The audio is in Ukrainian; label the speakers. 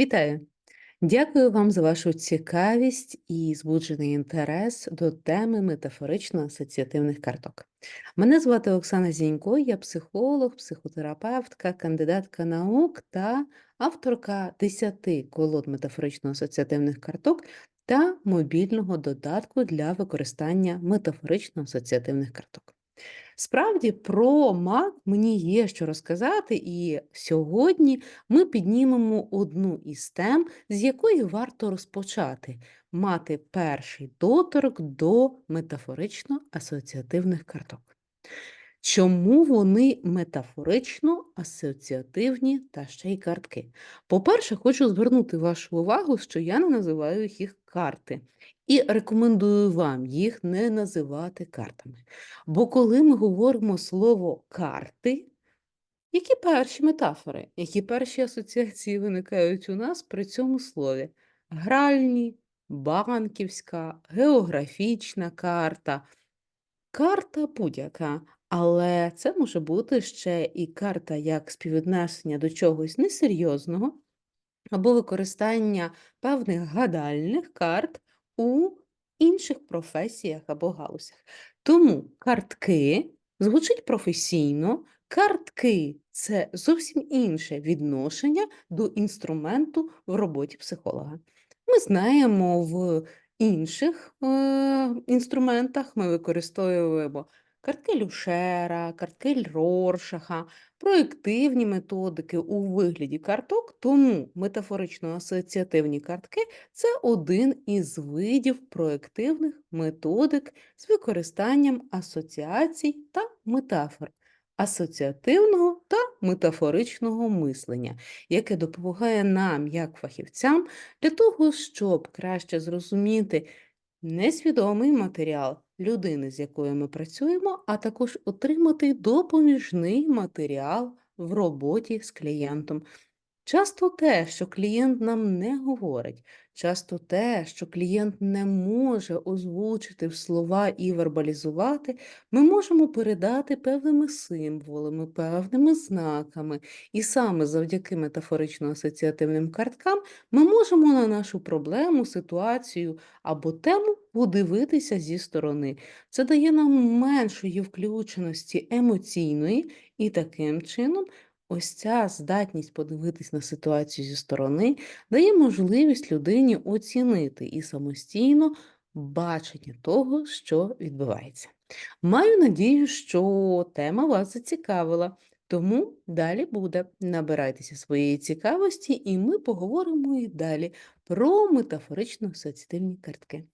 Speaker 1: Вітаю! Дякую вам за вашу цікавість і збуджений інтерес до теми метафорично-асоціативних карток. Мене звати Оксана Зінько, я психолог, психотерапевтка, кандидатка наук та авторка 10 колод метафорично-асоціативних карток та мобільного додатку для використання метафорично-асоціативних карток. Справді, про мак мені є що розказати, і сьогодні ми піднімемо одну із тем, з якої варто розпочати мати перший доторк до метафорично-асоціативних карток. Чому вони метафорично асоціативні та ще й картки? По-перше, хочу звернути вашу увагу, що я не називаю їх карти, і рекомендую вам їх не називати картами. Бо коли ми говоримо слово карти, які перші метафори, які перші асоціації виникають у нас при цьому слові? Гральні, банківська, географічна карта, карта будь-яка. Але це може бути ще і карта як співвіднесення до чогось несерйозного, або використання певних гадальних карт у інших професіях або галузях. Тому картки звучить професійно, картки це зовсім інше відношення до інструменту в роботі психолога. Ми знаємо в інших е, інструментах ми використовуємо картки Люшера, картки Роршаха, проєктивні методики у вигляді карток, тому метафорично-асоціативні картки це один із видів проєктивних методик з використанням асоціацій та метафор, асоціативного та метафоричного мислення, яке допомагає нам, як фахівцям, для того, щоб краще зрозуміти несвідомий матеріал людини, з якою ми працюємо, а також отримати допоміжний матеріал в роботі з клієнтом. Часто те, що клієнт нам не говорить, часто те, що клієнт не може озвучити в слова і вербалізувати, ми можемо передати певними символами, певними знаками. І саме завдяки метафорично-асоціативним карткам ми можемо на нашу проблему, ситуацію або тему подивитися зі сторони. Це дає нам меншої включеності емоційної і таким чином. Ось ця здатність подивитись на ситуацію зі сторони дає можливість людині оцінити і самостійно бачення того, що відбувається. Маю надію, що тема вас зацікавила, тому далі буде. Набирайтеся своєї цікавості, і ми поговоримо і далі про метафорично-асоціативні картки.